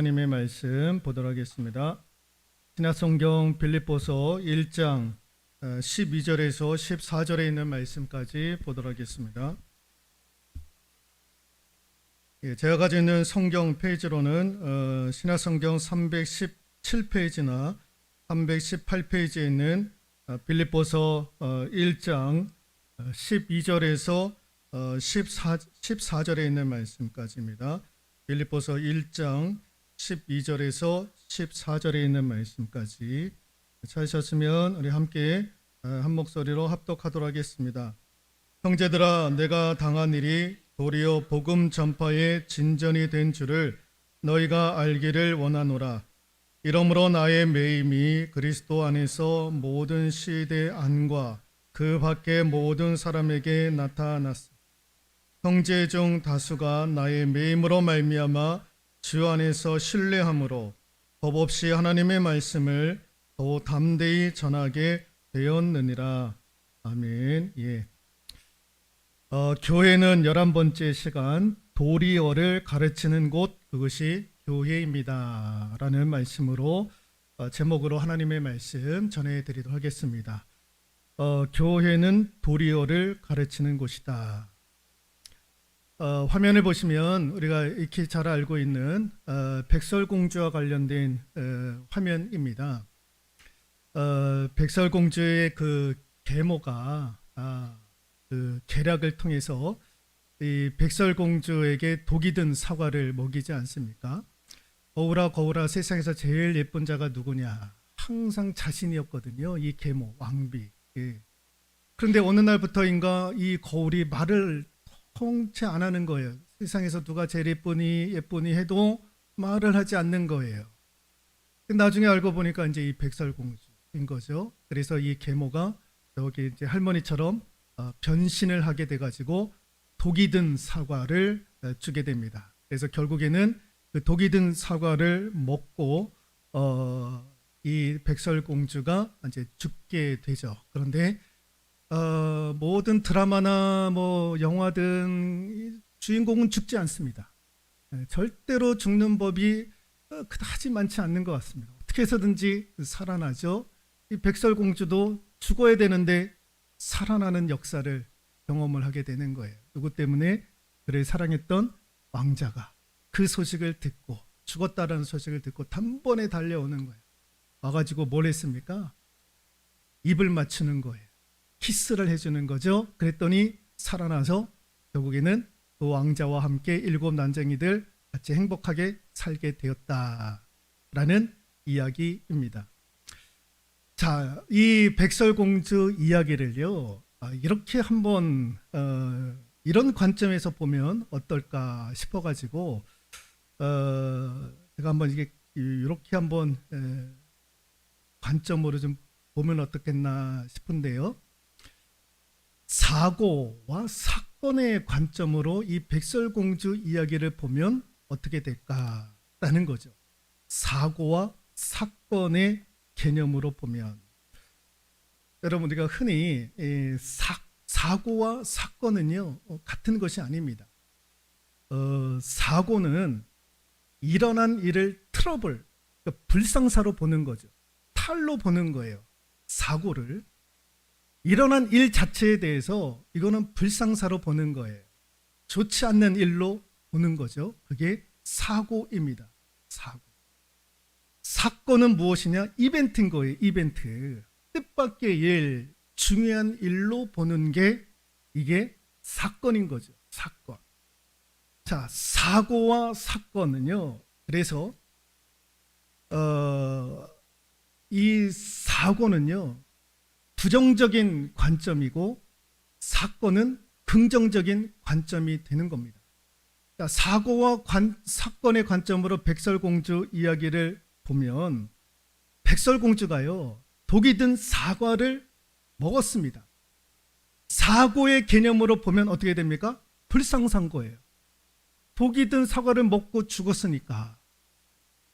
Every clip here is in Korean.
하나님의 말씀 보도록 하겠습니다. 신약성경 빌립보서 1장 12절에서 14절에 있는 말씀까지 보도록 하겠습니다. 예, 제가 가지고 있는 성경 페이지로는 어, 신약성경 317페이지나 318페이지에 있는 어, 빌립보서 어, 1장 12절에서 14, 14절에 있는 말씀까지입니다. 빌립보서 1장 12절에서 14절에 있는 말씀까지 찾으셨으면 우리 함께 어, 한 목소리로 합독하도록 하겠습니다. 형제들아 내가 당한 일이 도리어 복음 전파의 진전이 된 줄을 너희가 알기를 원하노라. 이러므로 나의 매임이 그리스도 안에서 모든 시대 안과 그 밖의 모든 사람에게 나타났습니다. 형제 중 다수가 나의 매임으로 말미암아 주 안에서 신뢰함으로 법 없이 하나님의 말씀을 더 담대히 전하게 되었느니라. 아멘. 예. 어, 교회는 열한 번째 시간 도리어를 가르치는 곳 그것이 교회입니다. 라는 말씀으로 어, 제목으로 하나님의 말씀 전해드리도록 하겠습니다. 어, 교회는 도리어를 가르치는 곳이다. 어, 화면을 보시면 우리가 익히 잘 알고 있는 어, 백설공주와 관련된 어, 화면입니다. 어, 백설공주의 그 계모가 아, 그 계략을 통해서 이 백설공주에게 독이 든 사과를 먹이지 않습니까? 거울아 거울아 세상에서 제일 예쁜 자가 누구냐? 항상 자신이었거든요. 이 계모 왕비. 예. 그런데 어느 날부터인가 이 거울이 말을 통치 안 하는 거예요. 세상에서 누가 제일 예쁘니 예쁘니 해도 말을 하지 않는 거예요. 나중에 알고 보니까 이제 이 백설공주인 거죠. 그래서 이 계모가 여기 이제 할머니처럼 어, 변신을 하게 돼가지고 독이 든 사과를 어, 주게 됩니다. 그래서 결국에는 그 독이 든 사과를 먹고 어, 이 백설공주가 이제 죽게 되죠. 그런데 어, 모든 드라마나 뭐 영화든 이 주인공은 죽지 않습니다. 예, 절대로 죽는 법이 어, 그다지 많지 않는 것 같습니다. 어떻게 해서든지 살아나죠. 이 백설공주도 죽어야 되는데 살아나는 역사를 경험을 하게 되는 거예요. 누구 때문에 그를 사랑했던 왕자가 그 소식을 듣고 죽었다라는 소식을 듣고 단번에 달려오는 거예요. 와가지고 뭘 했습니까? 입을 맞추는 거예요. 키스를 해주는 거죠. 그랬더니 살아나서 결국에는 그 왕자와 함께 일곱 난쟁이들 같이 행복하게 살게 되었다라는 이야기입니다. 자, 이 백설공주 이야기를요, 아, 이렇게 한번 어, 이런 관점에서 보면 어떨까 싶어가지고 어, 제가 한번 이게 이렇게 한번 에, 관점으로 좀 보면 어떻겠나 싶은데요. 사고와 사건의 관점으로 이 백설공주 이야기를 보면 어떻게 될까라는 거죠. 사고와 사건의 개념으로 보면 여러분 우리가 흔히 이 사, 사고와 사건은요 어, 같은 것이 아닙니다. 어, 사고는 일어난 일을 트러블, 그러니까 불상사로 보는 거죠. 탈로 보는 거예요. 사고를 일어난 일 자체에 대해서 이거는 불상사로 보는 거예요. 좋지 않는 일로 보는 거죠. 그게 사고입니다. 사고. 사건은 무엇이냐? 이벤트인 거예요. 이벤트. 뜻밖의 일, 중요한 일로 보는 게 이게 사건인 거죠. 사건. 자, 사고와 사건은요. 그래서 어, 이 사고는요. 부정적인 관점이고 사건은 긍정적인 관점이 되는 겁니다. 자, 사고와 관, 사건의 관점으로 백설공주 이야기를 보면 백설공주가요 독이 든 사과를 먹었습니다. 사고의 개념으로 보면 어떻게 됩니까? 불상상고예요. 독이 든 사과를 먹고 죽었으니까.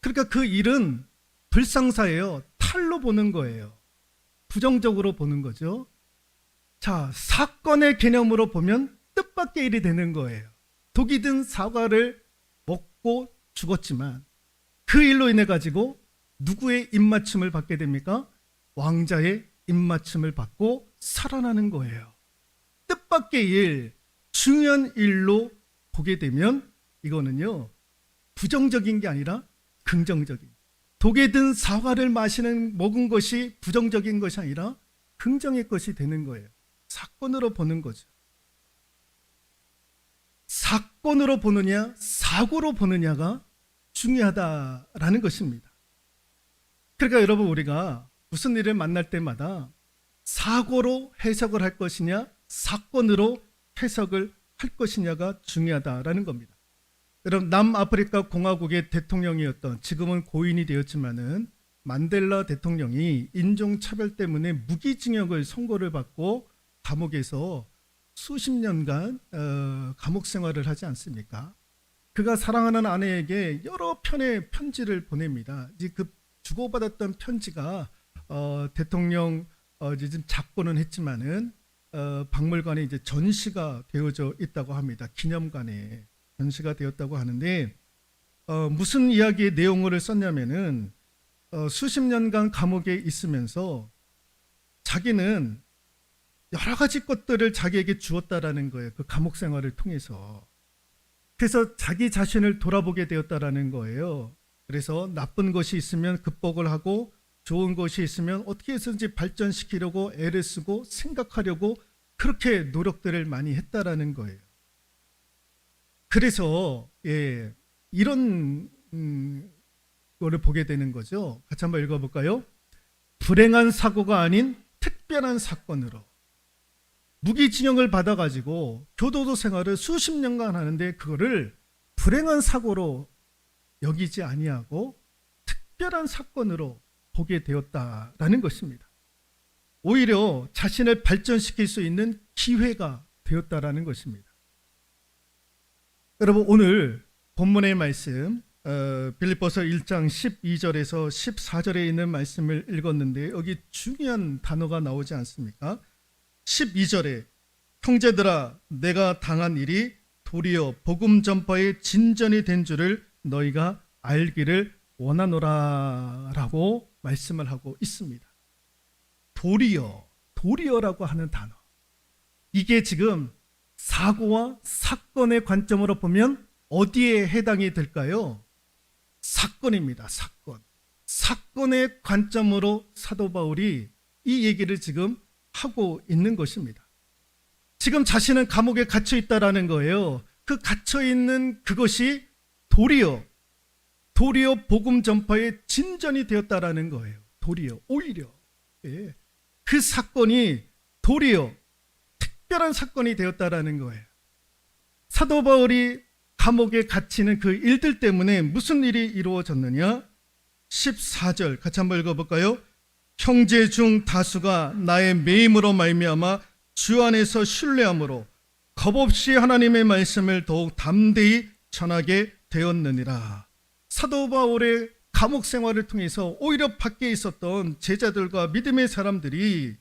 그러니까 그 일은 불상사예요. 탈로 보는 거예요. 부정적으로 보는 거죠. 자, 사건의 개념으로 보면 뜻밖의 일이 되는 거예요. 독이 든 사과를 먹고 죽었지만 그 일로 인해 가지고 누구의 입맞춤을 받게 됩니까? 왕자의 입맞춤을 받고 살아나는 거예요. 뜻밖의 일, 중요한 일로 보게 되면 이거는요 부정적인 게 아니라 긍정적인. 독에 든 사과를 마시는 먹은 것이 부정적인 것이 아니라 긍정의 것이 되는 거예요. 사건으로 보는 거죠. 사건으로 보느냐, 사고로 보느냐가 중요하다라는 것입니다. 그러니까 여러분 우리가 무슨 일을 만날 때마다 사고로 해석을 할 것이냐, 사건으로 해석을 할 것이냐가 중요하다라는 겁니다. 여러분 남아프리카 공화국의 대통령이었던 지금은 고인이 되었지만은 만델라 대통령이 인종 차별 때문에 무기징역을 선고를 받고 감옥에서 수십 년간 어, 감옥 생활을 하지 않습니까? 그가 사랑하는 아내에게 여러 편의 편지를 보냅니다. 이제 그 주고받았던 편지가 어, 대통령 어, 이제 좀 작고는 했지만은 어, 박물관에 이제 전시가 되어져 있다고 합니다. 기념관에 전시가 되었다고 하는데 어, 무슨 이야기의 내용을 썼냐면은 어, 수십 년간 감옥에 있으면서 자기는 여러 가지 것들을 자기에게 주었다라는 거예요. 그 감옥 생활을 통해서. 그래서 자기 자신을 돌아보게 되었다라는 거예요. 그래서 나쁜 것이 있으면 극복을 하고 좋은 것이 있으면 어떻게 해서든지 발전시키려고 애를 쓰고 생각하려고 그렇게 노력들을 많이 했다라는 거예요. 그래서 예, 이런 음, 거를 보게 되는 거죠. 같이 한번 읽어볼까요? 불행한 사고가 아닌 특별한 사건으로 무기징역을 받아가지고 교도소 생활을 수십 년간 하는데 그거를 불행한 사고로 여기지 아니하고 특별한 사건으로 보게 되었다라는 것입니다. 오히려 자신을 발전시킬 수 있는 기회가 되었다라는 것입니다. 여러분 오늘 본문의 말씀 어, 빌립보서 1장 12절에서 14절에 있는 말씀을 읽었는데 여기 중요한 단어가 나오지 않습니까? 12절에 형제들아 내가 당한 일이 도리어 복음 전파의 진전이 된 줄을 너희가 알기를 원하노라라고 말씀을 하고 있습니다. 도리어, 도리어라고 하는 단어. 이게 지금 사고와 사건의 관점으로 보면 어디에 해당이 될까요? 사건입니다. 사건. 사건의 관점으로 사도 바울이 이 얘기를 지금 하고 있는 것입니다. 지금 자신은 감옥에 갇혀 있다라는 거예요. 그 갇혀 있는 그것이 도리어 도리어 복음 전파의 진전이 되었다라는 거예요. 도리어 오히려 예. 그 사건이 도리어 특별한 사건이 되었다라는 거예요. 사도 바울이 감옥에 갇히는 그 일들 때문에 무슨 일이 이루어졌느냐? 14절 같이 한번 읽어볼까요? 형제 중 다수가 나의 매임으로 말미암아 주 안에서 신뢰함으로 겁없이 하나님의 말씀을 더욱 담대히 전하게 되었느니라. 사도 바울의 감옥 생활을 통해서 오히려 밖에 있었던 제자들과 믿음의 사람들이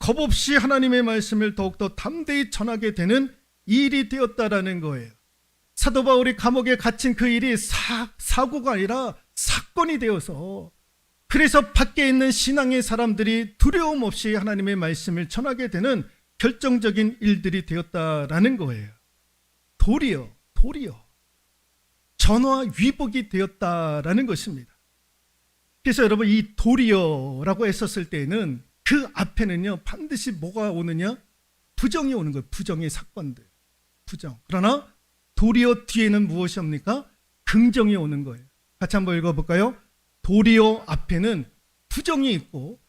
겁 없이 하나님의 말씀을 더욱더 담대히 전하게 되는 일이 되었다라는 거예요. 사도 바울이 감옥에 갇힌 그 일이 사, 사고가 아니라 사건이 되어서 그래서 밖에 있는 신앙의 사람들이 두려움 없이 하나님의 말씀을 전하게 되는 결정적인 일들이 되었다라는 거예요. 도리어, 도리어. 전화 위복이 되었다라는 것입니다. 그래서 여러분 이 도리어라고 했었을 때에는 그 앞에는요 반드시 뭐가 오느냐 부정이 오는 거예요. 부정의 사건들, 부정. 그러나 도리어 뒤에는 무엇이 옵니까? 긍정이 오는 거예요. 같이 한번 읽어볼까요? 도리어 앞에는 부정이 있고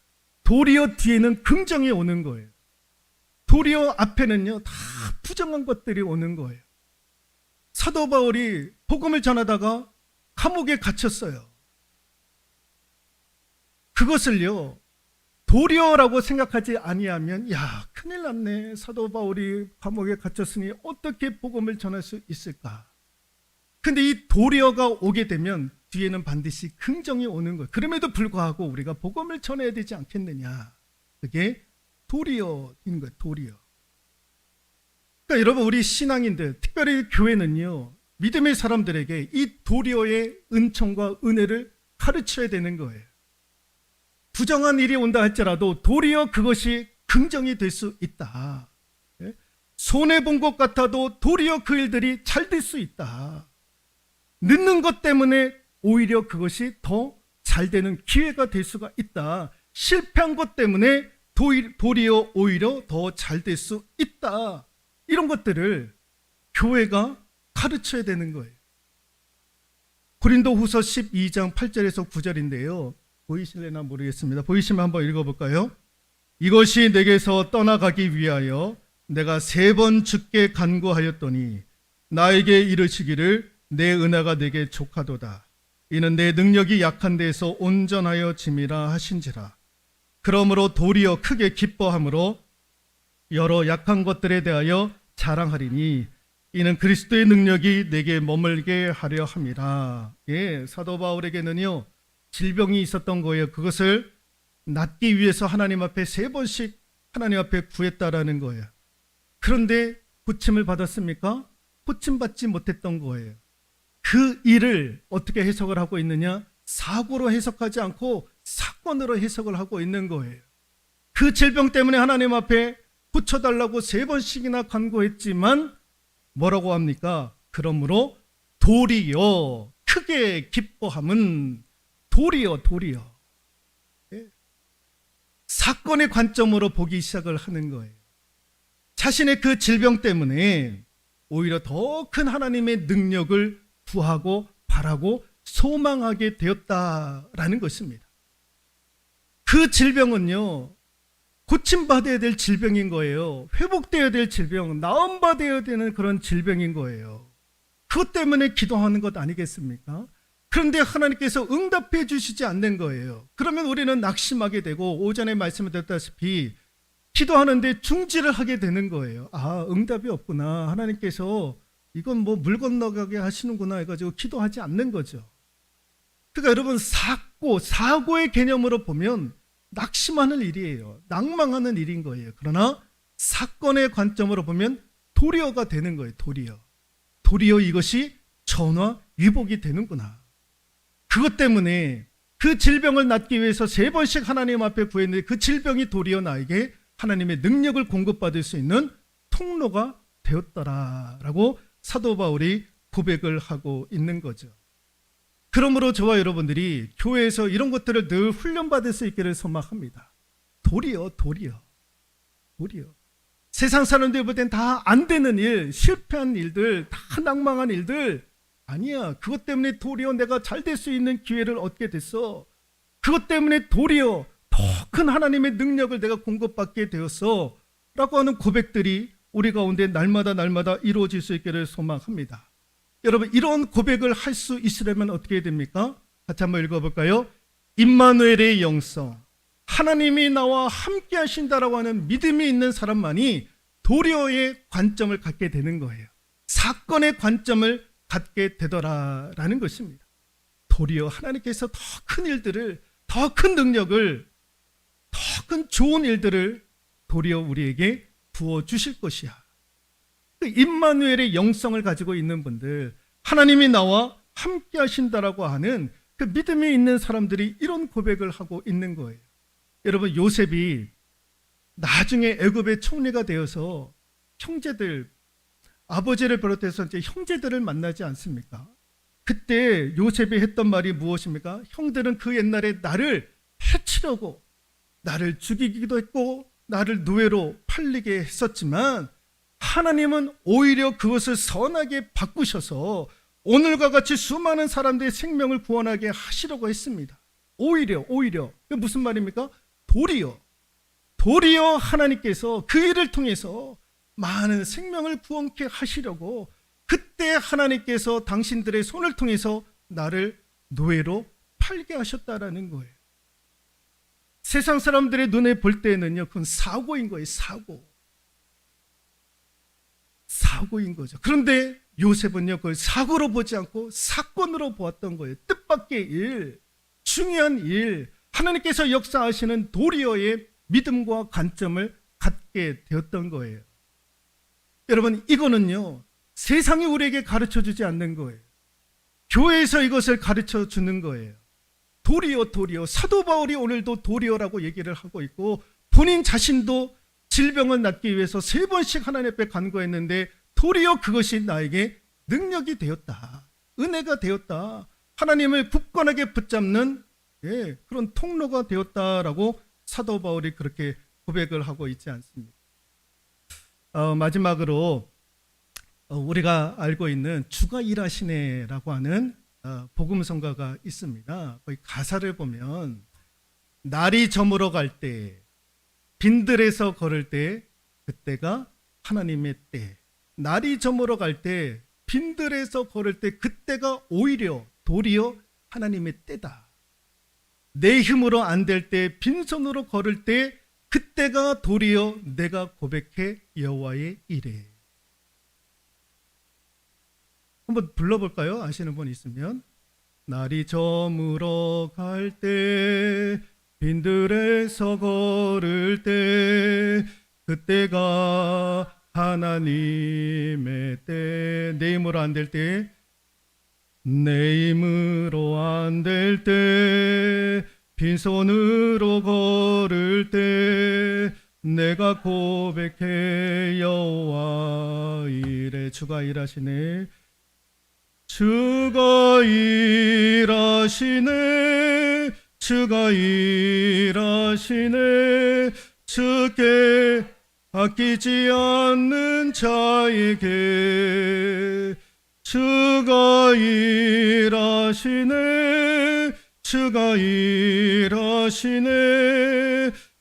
도리어 뒤에는 긍정이 오는 거예요. 도리어 앞에는요 다 부정한 것들이 오는 거예요. 사도 바울이 복음을 전하다가 감옥에 갇혔어요. 그것을요 도리어라고 생각하지 아니하면 야 큰일 났네 사도 바울이 감옥에 갇혔으니 어떻게 복음을 전할 수 있을까? 근데 이 도리어가 오게 되면 뒤에는 반드시 긍정이 오는 거예요. 그럼에도 불구하고 우리가 복음을 전해야 되지 않겠느냐? 그게 도리어인 거예요. 도리어. 그러니까 여러분 우리 신앙인들 특별히 교회는요 믿음의 사람들에게 이 도리어의 은총과 은혜를 가르쳐야 되는 거예요. 부정한 일이 온다 할지라도 도리어 그것이 긍정이 될 수 있다. 예? 손해 본 것 같아도 도리어 그 일들이 잘 될 수 있다. 늦는 것 때문에 오히려 그것이 더 잘 되는 기회가 될 수가 있다. 실패한 것 때문에 도리- 도리어 오히려 더 잘 될 수 있다. 이런 것들을 교회가 가르쳐야 되는 거예요. 고린도 후서 12장 8절에서 9절인데요. 보이실래나 모르겠습니다. 보이시면 한번 읽어볼까요? 이것이 내게서 떠나가기 위하여 내가 세 번 죽게 간구하였더니 나에게 이르시기를 내 은혜가 내게 족하도다. 이는 내 능력이 약한 데에서 온전하여 짐이라 하신지라. 그러므로 도리어 크게 기뻐함으로 여러 약한 것들에 대하여 자랑하리니 이는 그리스도의 능력이 내게 머물게 하려 함이라. 예, 사도 바울에게는요 질병이 있었던 거예요. 그것을 낫기 위해서 하나님 앞에 세 번씩 하나님 앞에 구했다라는 거예요. 그런데 고침을 받았습니까? 고침 받지 못했던 거예요. 그 일을 어떻게 해석을 하고 있느냐? 사고로 해석하지 않고 사건으로 해석을 하고 있는 거예요. 그 질병 때문에 하나님 앞에 고쳐달라고 세 번씩이나 간구했지만 뭐라고 합니까? 그러므로 도리어 크게 기뻐함은 도리어 도리어 예? 사건의 관점으로 보기 시작을 하는 거예요. 자신의 그 질병 때문에 오히려 더 큰 하나님의 능력을 구하고 바라고 소망하게 되었다라는 것입니다. 그 질병은요, 고침받아야 될 질병인 거예요. 회복되어야 될 질병, 나음받아야 되는 그런 질병인 거예요. 그것 때문에 기도하는 것 아니겠습니까? 그런데 하나님께서 응답해 주시지 않는 거예요. 그러면 우리는 낙심하게 되고 오전에 말씀을 드렸다시피 기도하는데 중지를 하게 되는 거예요. 아, 응답이 없구나. 하나님께서 이건 뭐 물 건너가게 하시는구나 해가지고 기도하지 않는 거죠. 그러니까 여러분 사고, 사고의 개념으로 보면 낙심하는 일이에요. 낭망하는 일인 거예요. 그러나 사건의 관점으로 보면 도리어가 되는 거예요. 도리어. 도리어 이것이 전화 위복이 되는구나. 그것 때문에 그 질병을 낫기 위해서 세 번씩 하나님 앞에 구했는데 그 질병이 도리어 나에게 하나님의 능력을 공급받을 수 있는 통로가 되었더라라고 사도 바울이 고백을 하고 있는 거죠. 그러므로 저와 여러분들이 교회에서 이런 것들을 늘 훈련받을 수 있기를 소망합니다. 도리어, 도리어, 도리어. 세상 사람들 볼 땐 다 안 되는 일, 실패한 일들, 다 낭망한 일들 아니야. 그것 때문에 도리어 내가 잘 될 수 있는 기회를 얻게 됐어. 그것 때문에 도리어 더 큰 하나님의 능력을 내가 공급받게 되었어. 라고 하는 고백들이 우리 가운데 날마다 날마다 이루어질 수 있기를 소망합니다. 여러분, 이런 고백을 할 수 있으려면 어떻게 됩니까? 같이 한번 읽어볼까요? 임마누엘의 영성. 하나님이 나와 함께 하신다라고 하는 믿음이 있는 사람만이 도리어의 관점을 갖게 되는 거예요. 사건의 관점을 갖게 되더라라는 것입니다. 도리어 하나님께서 더 큰 일들을, 더 큰 능력을, 더 큰 좋은 일들을 도리어 우리에게 부어 주실 것이야. 그 임마누엘의 영성을 가지고 있는 분들, 하나님이 나와 함께 하신다라고 하는 그 믿음이 있는 사람들이 이런 고백을 하고 있는 거예요. 여러분 요셉이 나중에 애굽의 총리가 되어서 형제들 아버지를 비롯해서 이제 형제들을 만나지 않습니까? 그때 요셉이 했던 말이 무엇입니까? 형들은 그 옛날에 나를 해치려고 나를 죽이기도 했고 나를 노예로 팔리게 했었지만 하나님은 오히려 그것을 선하게 바꾸셔서 오늘과 같이 수많은 사람들의 생명을 구원하게 하시려고 했습니다. 오히려 오히려 그 무슨 말입니까? 도리어 도리어 하나님께서 그 일을 통해서 많은 생명을 구원케 하시려고 그때 하나님께서 당신들의 손을 통해서 나를 노예로 팔게 하셨다라는 거예요. 세상 사람들의 눈에 볼 때는요, 그건 사고인 거예요, 사고. 사고인 거죠. 그런데 요셉은요, 그걸 사고로 보지 않고 사건으로 보았던 거예요. 뜻밖의 일, 중요한 일, 하나님께서 역사하시는 도리어의 믿음과 관점을 갖게 되었던 거예요. 여러분, 이거는요, 세상이 우리에게 가르쳐 주지 않는 거예요. 교회에서 이것을 가르쳐 주는 거예요. 도리어 도리어 사도 바울이 오늘도 도리어라고 얘기를 하고 있고 본인 자신도 질병을 낫기 위해서 세 번씩 하나님 앞에 간구했는데 도리어 그것이 나에게 능력이 되었다. 은혜가 되었다. 하나님을 굳건하게 붙잡는 예, 그런 통로가 되었다라고 사도 바울이 그렇게 고백을 하고 있지 않습니까? 어, 마지막으로 어, 우리가 알고 있는 주가 일하시네라고 하는 어, 복음성가가 있습니다. 거기 가사를 보면 날이 저물어 갈 때, 빈들에서 걸을 때, 그때가 하나님의 때. 날이 저물어 갈 때, 빈들에서 걸을 때, 그때가 오히려 도리어 하나님의 때다. 내 힘으로 안 될 때, 빈손으로 걸을 때, 그때가 도리어 내가 고백해 여호와의 일에. 한번 불러볼까요? 아시는 분 있으면 날이 저물어 갈 때 빈들에서 걸을 때 그때가 하나님의 때 내 힘으로 안 될 때 내 힘으로 안 될 때 빈손으로 걸을 때 내가 고백해 여호와 일에 주가 일하시네. 주가 일하시네. 주가 일하시네. 주께 아끼지 않는 자에게 주가 일하시네 주가 일하시네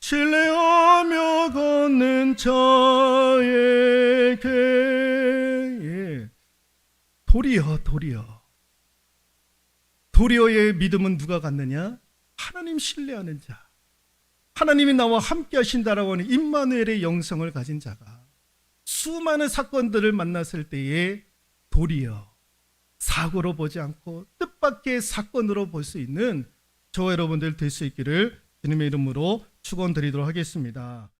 신뢰하며 걷는 자에게 예. 도리어 도리어 도리어의 믿음은 누가 갖느냐? 하나님 신뢰하는 자 하나님이 나와 함께 하신다라고 하는 임마누엘의 영성을 가진 자가 수많은 사건들을 만났을 때에 도리어 사고로 보지 않고 뜻밖의 사건으로 볼 수 있는 저와 여러분들 될 수 있기를 주님의 이름으로 축원드리도록 하겠습니다.